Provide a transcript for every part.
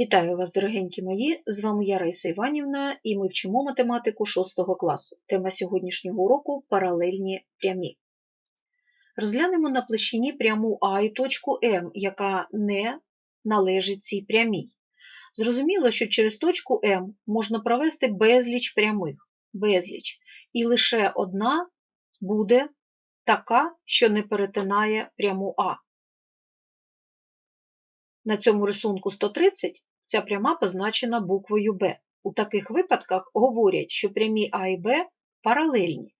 Вітаю вас, дорогенькі мої! З вами я Раїса Іванівна, і ми вчимо математику 6 класу. Тема сьогоднішнього уроку паралельні прямі. Розглянемо на площині пряму А і точку М, яка не належить цій прямій. Зрозуміло, що через точку М можна провести безліч прямих, безліч, і лише одна буде така, що не перетинає пряму А. На цьому рисунку 130 ця пряма позначена буквою Б. У таких випадках говорять, що прямі А і Б паралельні.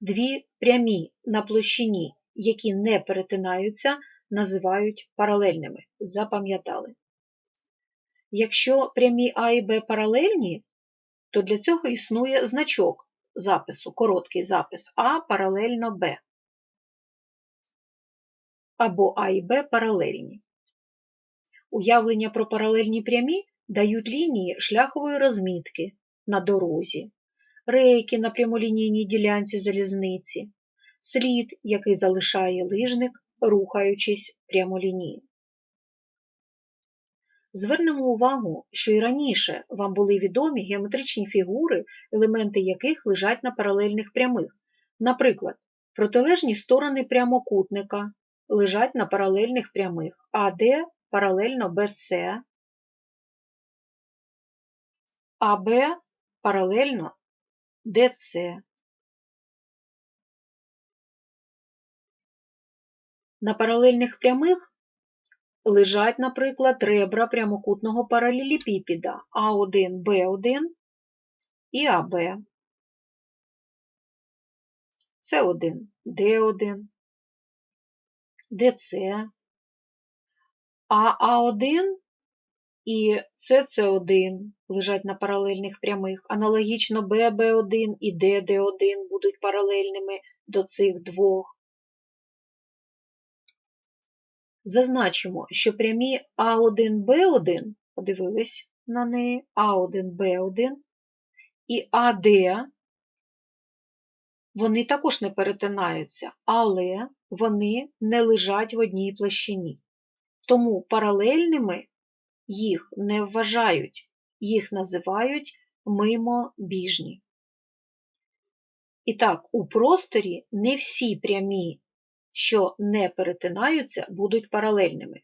Дві прямі на площині, які не перетинаються, називають паралельними. Запам'ятали. Якщо прямі А і Б паралельні, то для цього існує значок запису, короткий запис А паралельно Б. Або А і Б паралельні. Уявлення про паралельні прямі дають лінії шляхової розмітки на дорозі, рейки на прямолінійній ділянці залізниці, слід, який залишає лижник, рухаючись прямолінійно. Звернемо увагу, що і раніше вам були відомі геометричні фігури, елементи яких лежать на паралельних прямих. Наприклад, протилежні сторони прямокутника лежать на паралельних прямих АД паралельно BC, АБ паралельно DC. На паралельних прямих лежать, наприклад, ребра прямокутного паралелепіпіда А1, Б1 і АБ. С1, Д1, ДЦ, а А1 і СС1 лежать на паралельних прямих. Аналогічно ББ1 і ДД1 будуть паралельними до цих двох. Зазначимо, що прямі А1Б1, подивились на неї, А1Б1 і АД, вони також не перетинаються, але вони не лежать в одній площині. Тому паралельними їх не вважають, їх називають мимобіжні. І так, у просторі не всі прямі, що не перетинаються, будуть паралельними.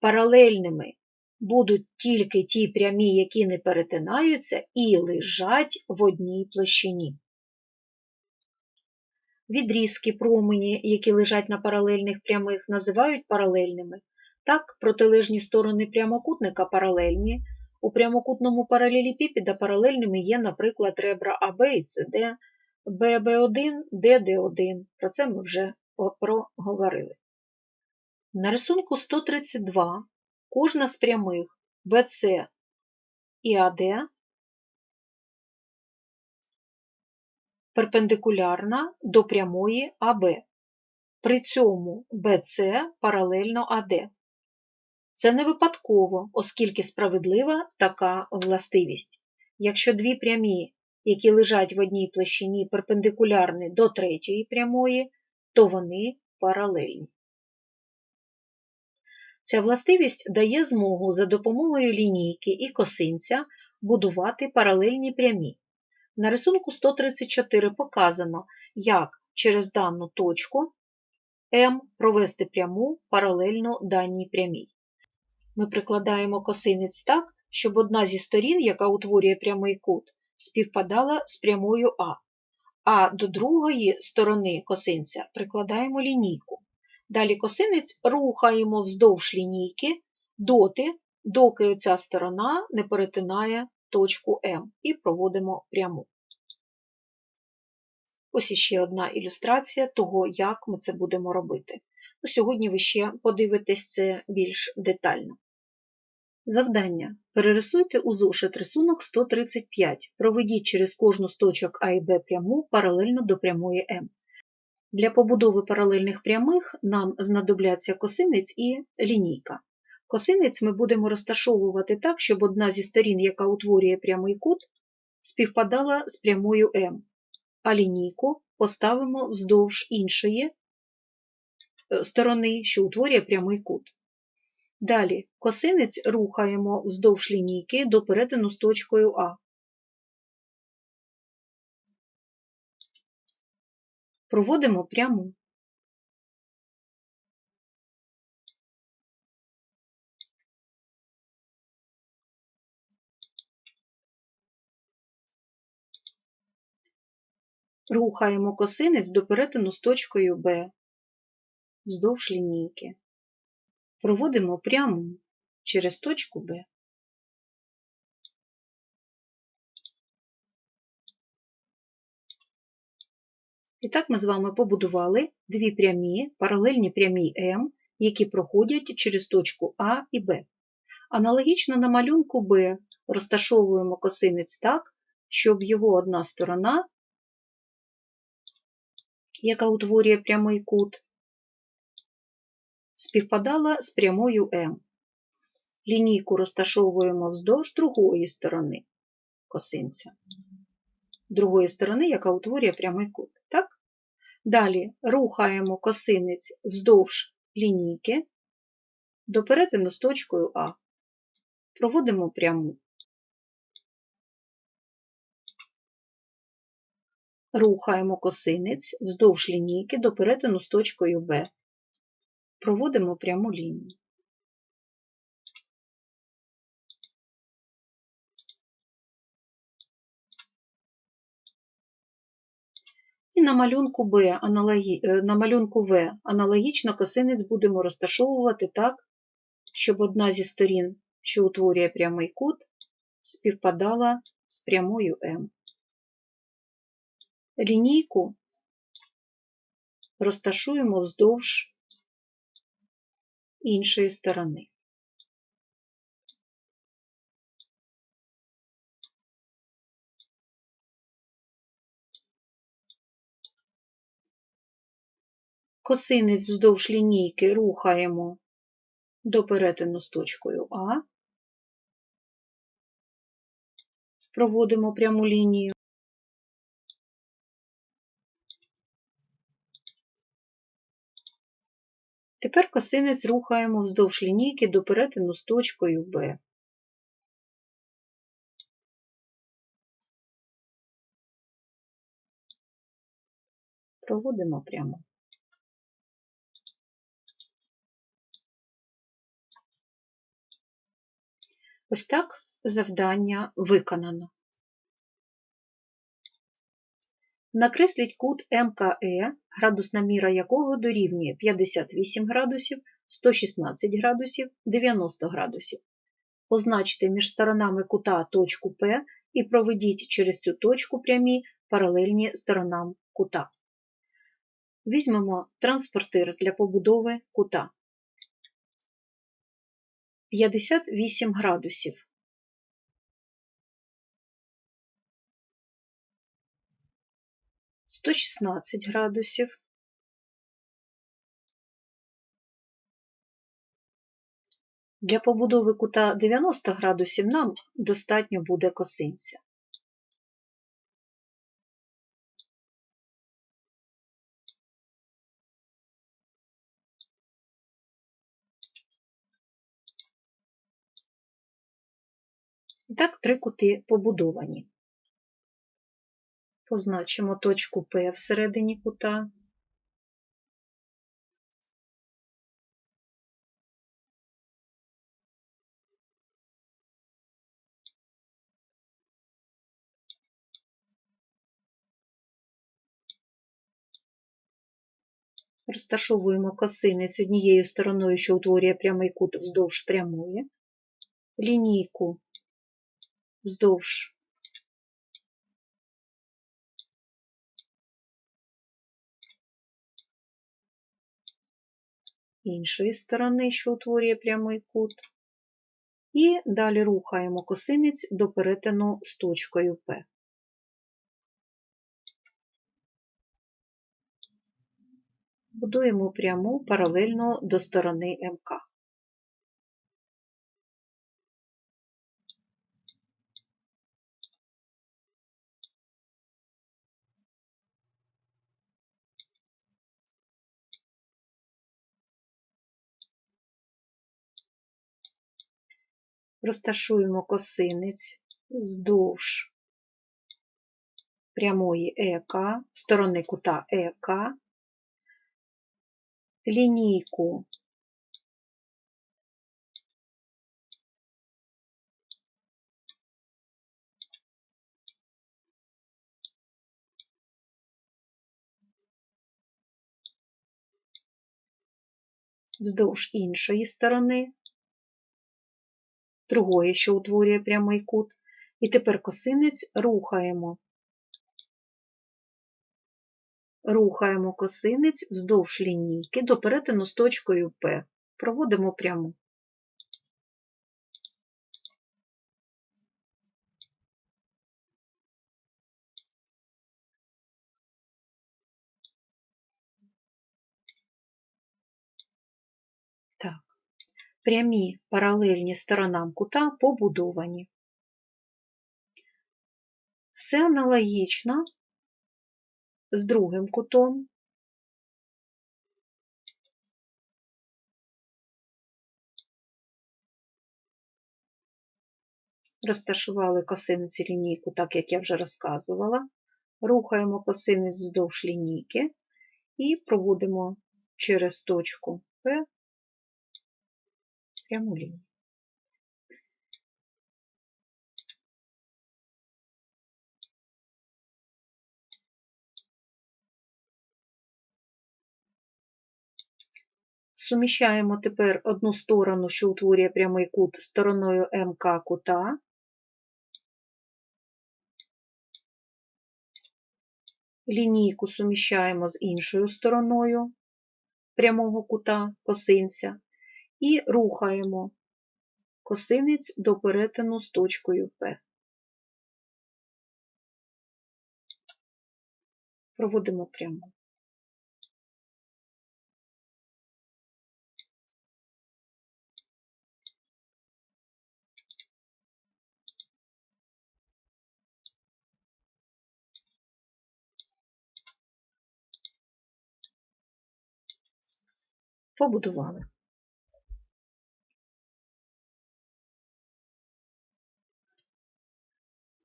Паралельними будуть тільки ті прямі, які не перетинаються, і лежать в одній площині. Відрізки промені, які лежать на паралельних прямих, називають паралельними. Так, протилежні сторони прямокутника паралельні. У прямокутному паралелепіпіда паралельними є, наприклад, ребра АБ і СД, ББ1, ДД1. Про це ми вже проговорили. На рисунку 132 кожна з прямих BC і АД перпендикулярна до прямої АБ. При цьому BC паралельно АД. Це не випадково, оскільки справедлива така властивість. Якщо дві прямі, які лежать в одній площині перпендикулярні до третьої прямої, то вони паралельні. Ця властивість дає змогу за допомогою лінійки і косинця будувати паралельні прямі. На рисунку 134 показано, як через дану точку М провести пряму паралельно даній прямій. Ми прикладаємо косинець так, щоб одна зі сторін, яка утворює прямий кут, співпадала з прямою А, а до другої сторони косинця прикладаємо лінійку. Далі косинець рухаємо вздовж лінійки доти, доки ця сторона не перетинає точку М і проводимо пряму. Ось іще одна ілюстрація того, як ми це будемо робити. Сьогодні ви ще подивитесь це більш детально. Завдання. Перерисуйте у зошит рисунок 135. Проведіть через кожну з точок А і Б пряму паралельно до прямої М. Для побудови паралельних прямих нам знадобляться косинець і лінійка. Косинець ми будемо розташовувати так, щоб одна зі сторін, яка утворює прямий кут, співпадала з прямою М, а лінійку поставимо вздовж іншої сторони, що утворює прямий кут. Далі косинець рухаємо вздовж лінійки до перетину з точкою А. Проводимо пряму. Рухаємо косинець до перетину з точкою Б вздовж лінійки. Проводимо пряму через точку Б. І так ми з вами побудували дві прямі, паралельні прямі М, які проходять через точку А і Б. Аналогічно на малюнку Б розташовуємо косинець так, щоб його одна сторона, яка утворює прямий кут, співпадала з прямою М. Лінійку розташовуємо вздовж другої сторони косинця, другої сторони, яка утворює прямий кут. Так? Далі рухаємо косинець вздовж лінійки до перетину з точкою А. Проводимо пряму. Рухаємо косинець вздовж лінійки до перетину з точкою Б. Проводимо пряму лінію. І на малюнку, Б, аналогі... Е, на малюнку В аналогічно косинець будемо розташовувати так, щоб одна зі сторін, що утворює прямий кут, співпадала з прямою М. Лінійку розташуємо вздовж іншої сторони. Косинець вздовж лінійки рухаємо до перетину з точкою А, проводимо пряму лінію. Тепер косинець рухаємо вздовж лінійки до перетину з точкою Б. Проводимо прямо. Ось так завдання виконано. Накресліть кут МКЕ, градусна міра якого дорівнює 58 градусів, 116 градусів, 90 градусів. Позначте між сторонами кута точку П і проведіть через цю точку прямі паралельні сторонам кута. Візьмемо транспортир для побудови кута. 58 градусів. Сто шістнадцять градусів. Для побудови кута 90 градусів нам достатньо буде косинця. І так, три кути побудовані. Позначимо точку П всередині кута. Розташовуємо косинець однією стороною, що утворює прямий кут вздовж прямої, лінійку вздовж іншої сторони, що утворює прямий кут, і далі рухаємо косинець до перетину з точкою П. Будуємо пряму паралельно до сторони МК. Розташуємо косинець вздовж прямої ЕК, сторони кута ЕК, лінійку вздовж іншої сторони, другої, що утворює прямий кут, і тепер косинець рухаємо. Рухаємо косинець вздовж лінійки до перетину з точкою П. Проводимо пряму. Прямі паралельні сторонам кута побудовані. Все аналогічно з другим кутом. Розташували косиниці лінійку, так як я вже розказувала. Рухаємо косинець вздовж лінійки і проводимо через точку П пряму лінію. Суміщаємо тепер одну сторону, що утворює прямий кут стороною МК кута. Лінійку суміщаємо з іншою стороною прямого кута косинця і рухаємо косинець до перетину з точкою П. Проводимо пряму. Побудували.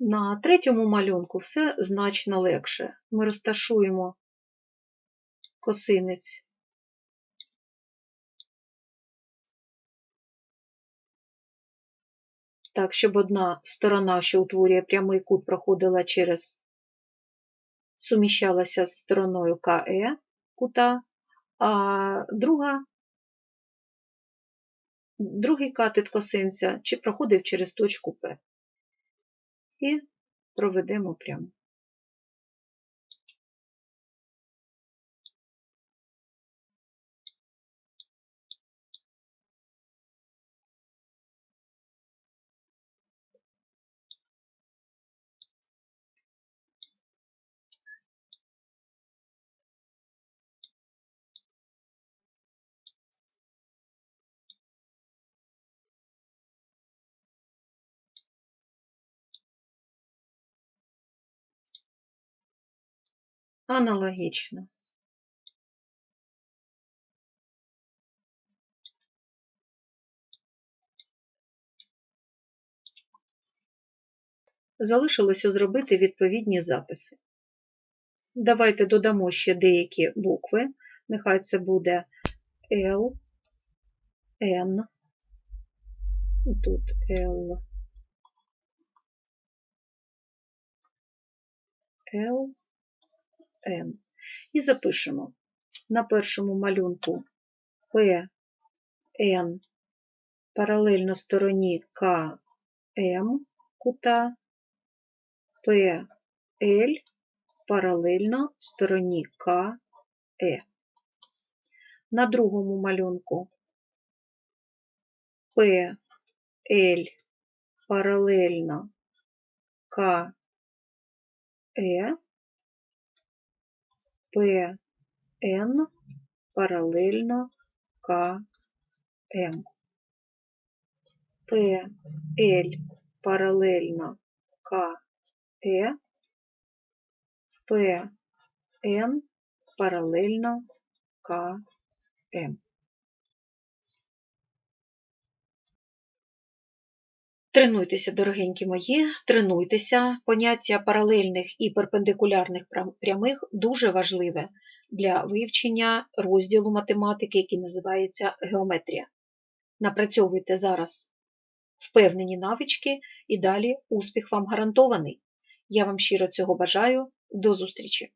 На третьому малюнку все значно легше. Ми розташуємо косинець так, щоб одна сторона, що утворює прямий кут, проходила через, суміщалася з стороною КЕ кута, а друга, другий катет косинця проходив через точку П. І проведемо прямо. Аналогічно. Залишилося зробити відповідні записи. Давайте додамо ще деякі букви. Нехай це буде L, N, тут L, L, N. І запишемо на першому малюнку P, N паралельно стороні К, М кута, P, L паралельно стороні К, Е. На другому малюнку P, L паралельно К, Е, П, Н паралельно КМ. ПЛ паралельно К, Е, П, Н паралельно К, Тренуйтеся, дорогенькі мої, тренуйтеся. Поняття паралельних і перпендикулярних прямих дуже важливе для вивчення розділу математики, який називається геометрія. Напрацьовуйте зараз впевнені навички і далі успіх вам гарантований. Я вам щиро цього бажаю. До зустрічі!